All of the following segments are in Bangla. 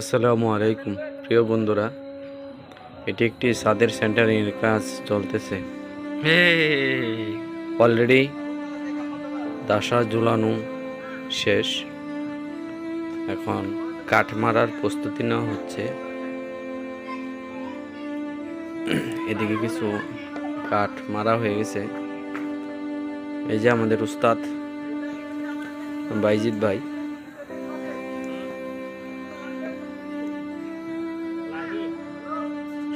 আসসালামু আলাইকুম। প্রিয় বন্ধুরা এটি একটি সাদের সেন্টারিং এর কাজ চলতেছে। অলরেডি দাসা ঝুলানো শেষ। এখন কাঠ মারার প্রস্তুতি নেওয়া হচ্ছে। এদিকে কিছু কাঠ মারা হয়ে গেছে। এই যে আমাদের উস্তাদ বাইজিৎ ভাই।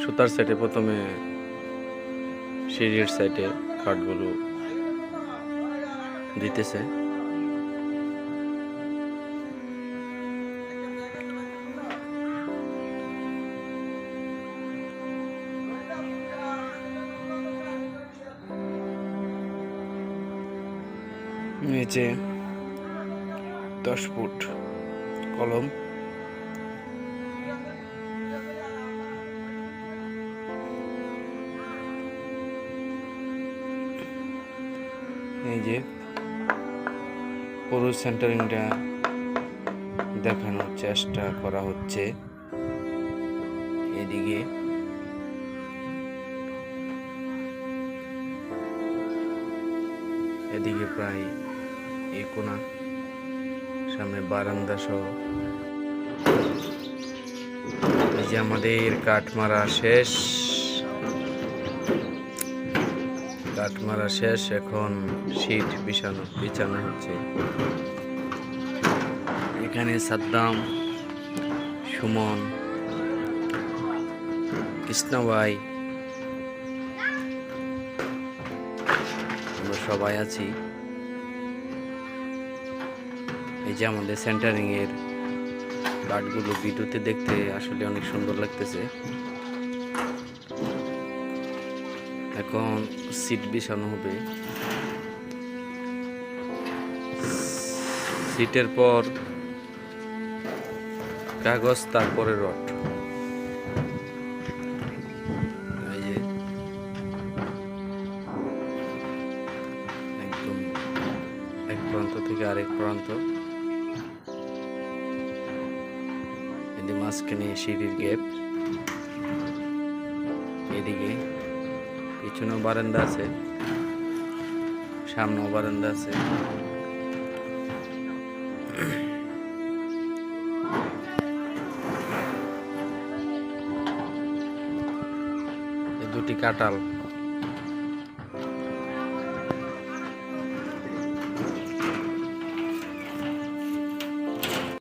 সুতার সাইডে প্রথমে সিঁড়ির সাইডে কাঠগুলো দিতেছে। নিচে দশ ফুট কলম। এই যে পুরো সেন্টারিংটা দেখানোর চেষ্টা করা হচ্ছে। এদিকে এদিকে প্রায় এই কোনা, সামনে বারান্দা সহ। এই যে আমাদের কাঠ মারা শেষ। কাঠ মারা শেষ, এখন শীট বিছানো বিছানো হচ্ছে। এখানে সাদ্দাম, সুমন কৃষ্ণভাই আমরা সবাই আছি। এই যে আমাদের সেন্টারিং এর কাঠগুলো ভিডিওতে দেখতে আসলে অনেক সুন্দর লাগতেছে। এখন সিট বিছানো হবে। সিটের পর কাগজ, তারপরে রড। একদম এক প্রান্ত থেকে আরেক প্রান্ত। মাঝখানে সিঁড়ির গ্যাপ এদিকে পিছনেও বারান্দা আছে সামনেও বারান্দা আছে। দুটি কাঁঠাল।